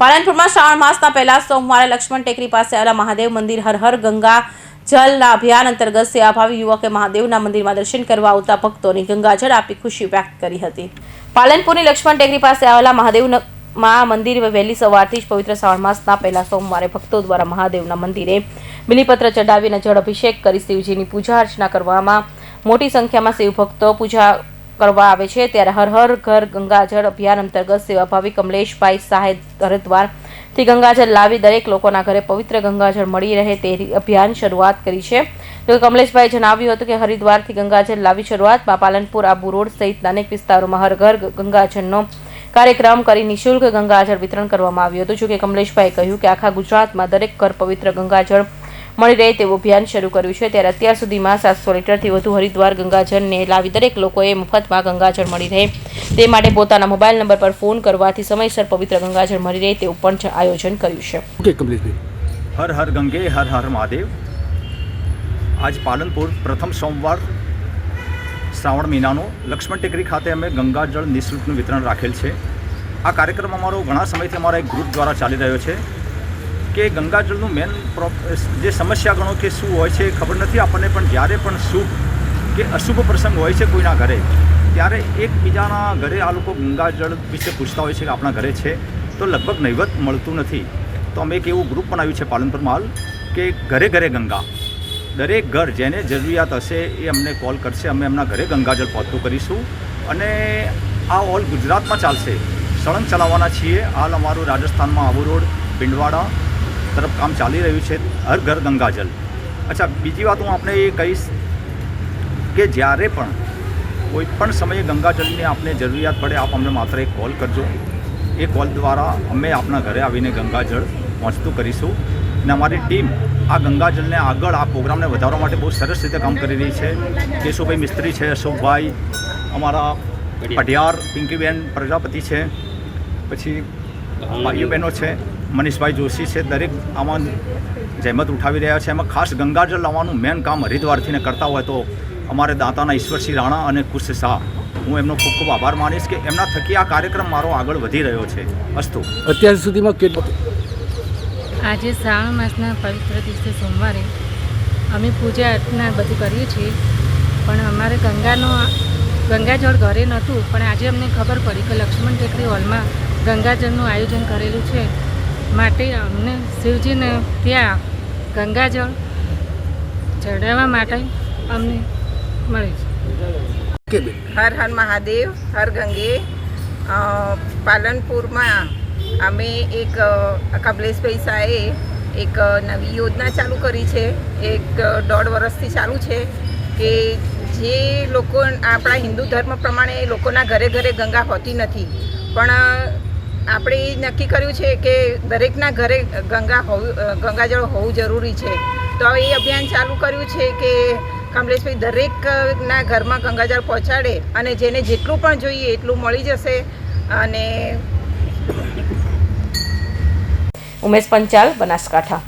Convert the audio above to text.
પાલનપુરમાં શ્રાવણ માસના પહેલા સોમવારે લક્ષ્મણ ટેકરી પાસે આવેલા મહાદેવ મંદિર હર હર ગંગા જલના અભિયાન અંતર્ગત સેવાભાવી યુવકે મહાદેવના મંદિરમાં દર્શન કરવા આવતા ભક્તોની ગંગાજળ આપી ખુશી વ્યક્ત કરી હતી. પાલનપુરની લક્ષ્મણ ટેકરી પાસે આવેલા મહાદેવમાં મંદિર વહેલી સવારથી જ પવિત્ર શ્રાવણ માસના પહેલા સોમવારે ભક્તો દ્વારા મહાદેવના મંદિરે બિલીપત્ર ચડાવીને જળ અભિષેક કરી શિવજીની પૂજા અર્ચના કરવામાં મોટી સંખ્યામાં શિવ ભક્તો પૂજા કરવા આવે છે, ત્યારે હર હર ઘર ગંગાજળ અભિયાન અંતર્ગત સેવાભાવી કમલેશભાઈ સાહેબ હરિદ્વારથી ગંગાજળ લાવી દરેક લોકોના ઘરે પવિત્ર ગંગાજળ મળી રહે તે અભિયાન શરૂઆત કરી છે. તો કમલેશભાઈ જણાવ્યું હતું કે હરિદ્વારથી ગંગાજળ લાવી શરૂઆતમાં પાલનપુર આબુ રોડ સહિત અનેક વિસ્તારોમાં હર ઘર ગંગાજળનો કાર્યક્રમ કરી નિઃશુલ્ક ગંગાજળ વિતરણ કરવામાં આવ્યું હતું. જોકે કમલેશભાઈએ કહ્યું કે આખા ગુજરાતમાં દરેક ઘર પવિત્ર ગંગાજળ મળી રહે તેવું અભિયાન શરૂ કર્યું છે. ત્યારે અત્યાર સુધીમાં સાતસો લીટરથી વધુ હરિદ્વાર ગંગાજળને લાવી દરેક લોકોએ મફતમાં ગંગાજળ મળી રહે. તે માટે પોતાના મોબાઈલ નંબર પર ફોન કરવાથી સમયસર પવિત્ર ગંગાજળ મળી રહે તેવું પણ આયોજન કર્યું છે. હર હર ગંગે હર હર મહાદેવ. આજ પાલનપુર પ્રથમ સોમવાર શ્રાવણ મહિનાનો લક્ષ્મણ ટેકરી ખાતે અમે ગંગાજળ નિઃશુલ્કનું વિતરણ રાખેલ છે. આ કાર્યક્રમ અમારો ઘણા સમયથી અમારા એક ગ્રુપ દ્વારા ચાલી રહ્યો છે. કે ગંગાજળનું મેન જે સમસ્યા ગણો કે શું હોય છે એ ખબર નથી. આપણને પણ જ્યારે પણ શુભ કે અશુભ પ્રસંગ હોય છે કોઈના ઘરે, ત્યારે એકબીજાના ઘરે આ લોકો ગંગાજળ વિશે પૂછતા હોય છે કે આપણા ઘરે છે, તો લગભગ નહીવત મળતું નથી. તો અમે એક એવું ગ્રુપ બનાવ્યું છે પાલનપુરમાં હાલ કે ઘરે ઘરે ગંગા. દરેક ઘર જેને જરૂરિયાત હશે એ અમને કોલ કરશે. અમે એમના ઘરે ગંગાજળ પહોંચતું કરીશું. અને આ ઓલ ગુજરાતમાં ચાલશે. સળંગ ચલાવવાના છીએ. હાલ અમારું રાજસ્થાનમાં આબુ રોડ પિંડવાડા તરફ કામ ચાલી રહ્યું છે હર ઘર ગંગાજલ. અચ્છા, બીજી વાત હું આપણે એ કહીશ કે જ્યારે પણ કોઈ પણ સમયે ગંગાજળની આપને જરૂરિયાત પડે, આપ અમને માત્ર એક કોલ કરજો. એ કોલ દ્વારા અમે આપના ઘરે આવીને ગંગાજળ પહોંચતું કરીશું. અને અમારી ટીમ આ ગંગાજળને આગળ આ પ્રોગ્રામને વધારવા માટે બહુ સરસ રીતે કામ કરી રહી છે. કેશુભાઈ મિસ્ત્રી છે, અશોકભાઈ, અમારા પઢિયાર પિંકીબેન પ્રજાપતિ છે, પછી ભાઈઓ બહેનો છે. મનીષભાઈ જોશી છે દરેક આમાં જહેમત ઉઠાવી રહ્યા છે. એમાં ખાસ ગંગાજળ લાવવાનું મેન કામ હરિદ્વારથીને કરતા હોય તો અમારે દાતાના ઈશ્વરસિંહ રાણા અને કુશ શાહ. હું એમનો ખૂબ ખૂબ આભાર માનીશ કે એમના થકી આ કાર્યક્રમ મારો આગળ વધી રહ્યો છે. અસ્તુ. અત્યાર સુધીમાં કેટલો આજે શ્રાવણ માસના પવિત્ર દિવસે સોમવારે અમે પૂજા અર્ચના બધું કરીએ છીએ પણ અમારે ગંગાનો ગંગાજળ ઘરે નહોતું પણ આજે અમને ખબર પડી કે લક્ષ્મણ ટેકરી હોલમાં ગંગાજળનું આયોજન કરેલું છે. માટે અમને શિવજીને ત્યાં ગંગાજળ ચડાવવા માટે અમને મળે છે. ઓકે હર હર મહાદેવ હર ગંગે. પાલનપુરમાં અમે એક કમલેશભાઈ શાહે એક નવી યોજના ચાલુ કરી છે. એક દોઢ વર્ષથી ચાલુ છે કે જે લોકો આપણા હિન્દુ ધર્મ પ્રમાણે લોકોના ઘરે ઘરે ગંગા હોતી નથી. પણ આપણે એ નક્કી કર્યું છે કે દરેકના ઘરે ગંગા હોવું ગંગાજળ હોવું જરૂરી છે. તો એ અભિયાન ચાલુ કર્યું છે કે કમલેશભાઈ દરેકના ઘરમાં ગંગાજળ પહોંચાડે અને જેને જેટલું પણ જોઈએ એટલું મળી જશે અને ઉમેશ પંચાલ, બનાસકાંઠા.